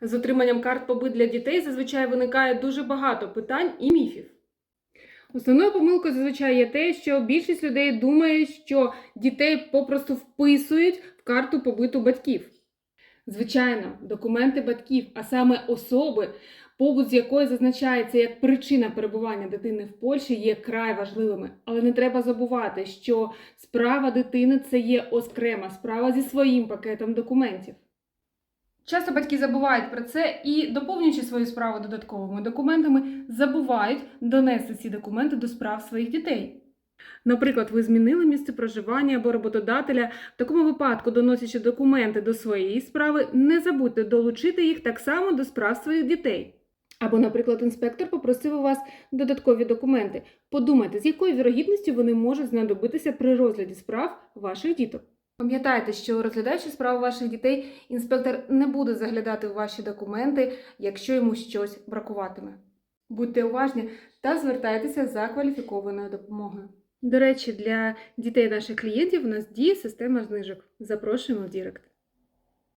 З отриманням карт побит для дітей зазвичай виникає дуже багато питань і міфів. Основною помилкою зазвичай є те, що більшість людей думає, що дітей попросту вписують в карту побиту батьків. Звичайно, документи батьків, а саме особи, побут з якої зазначається як причина перебування дитини в Польщі, є край важливими. Але не треба забувати, що справа дитини це є окрема справа зі своїм пакетом документів. Часто батьки забувають про це і, доповнюючи свою справу додатковими документами, забувають донести ці документи до справ своїх дітей. Наприклад, ви змінили місце проживання або роботодателя. В такому випадку, доносячи документи до своєї справи, не забудьте долучити їх так само до справ своїх дітей. Або, наприклад, інспектор попросив у вас додаткові документи. Подумайте, з якою вірогідністю вони можуть знадобитися при розгляді справ ваших діток. Пам'ятайте, що розглядаючи справу ваших дітей, інспектор не буде заглядати в ваші документи, якщо йому щось бракуватиме. Будьте уважні та звертайтеся за кваліфікованою допомогою. До речі, для дітей наших клієнтів у нас діє система знижок. Запрошуємо в Дірект.